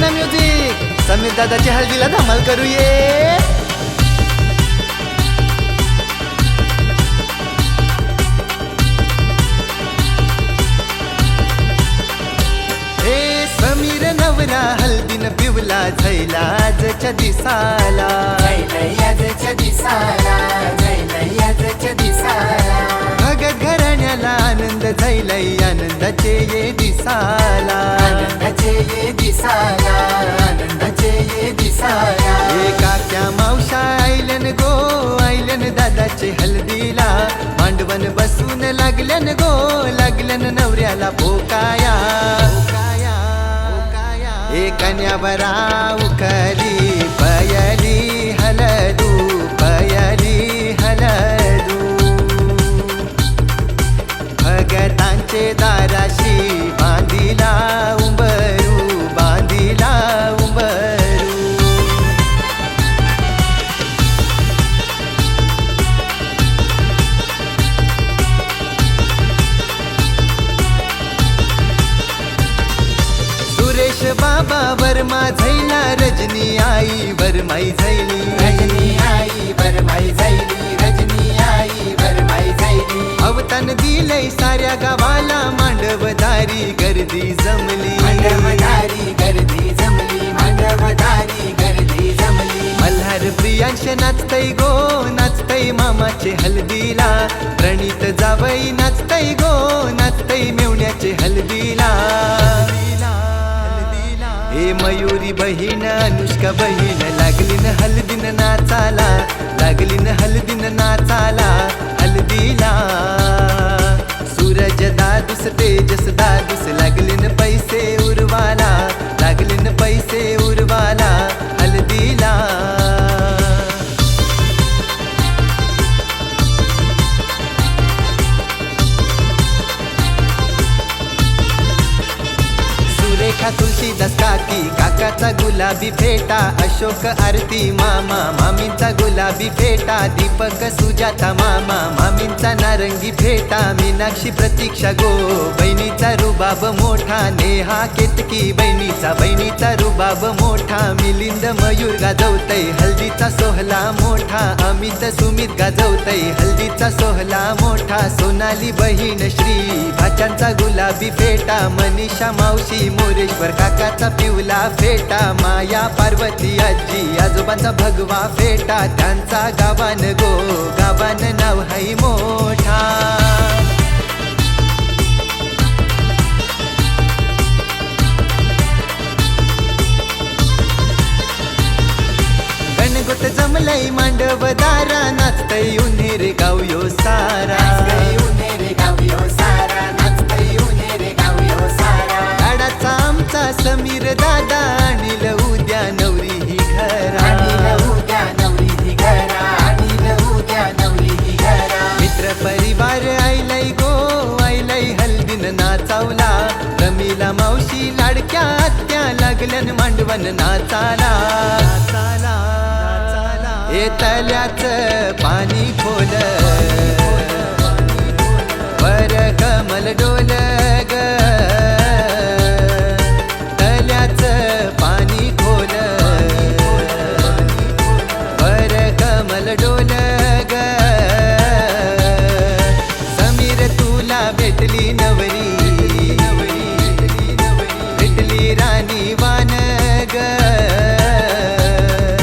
Music. Sameer दादाच्या हळदीला धमाल करू ये समीर नवरा हल्दीन पिवला झैला जच्या दिसाला. आनंदाचे ये दिसाला हे काक्या मावशा आयलन गो आयलन दादाचे हल्दीला. मांडवन बसून लागल्यान गो लागल्यान नवऱ्याला पोकाया हे कन्यावरा उखली पयली वर्मा झैला रजनी आई वरमाई झैली अवतन दिलय साऱ्या गावाला मांडवदारी गर्दी जमली. मल्हार प्रियांश नाचतय गो नाचतय मामाचे हल्दीला. प्रणित जावई नाचतय गो नाचतय मेवण्याचे हल्दीला. हे मयुरी बहीण अनुष्का बहीण लागलीन हल्दीन नाचाला लागलीन हल्दीन नाचाला हलदीला. काका तुलसीदास काकी काकाचा गुलाबी फेटा अशोक आरती मामा मामींचा गुलाबी फेटा दीपक सुजाता मामा मामींचा नारंगी फेटा मीनाक्षी प्रतीक्षा गो बहिणीचा रुबाब मोठा नेहा केतकी बहिणीचा बहिणीचा रुबाब मोठा मिलिंद मयूर गाजवतय हल्दीचा सोहला मोठा अमित सुमित गाजवतय. हल्दीचा सोहला मोठा सोनाली बहीण श्री. भाच्यांचा गुलाबी फेटा मनीषा मावशी मोरेश्वर काकाचा पिवला फेटा माया पार्वती आजी आजोबांचा भगवा फेटा त्यांचा गावान गो गावान नाव हाई मोठ. गणगोत जमलय मांडव दारा नाचतय उन्हेरे गाव यो सारा. लाडाचा आमचा समीर दादा आणील उद्या नवरी ही घरा. मित्र परिवार आयलय गो आयलय हल्दीन नाचावला. रमीला मावशी लाडक्या आत्या लागल्यान मांडवन नाचाला. हे तल्याच पाणी खोल.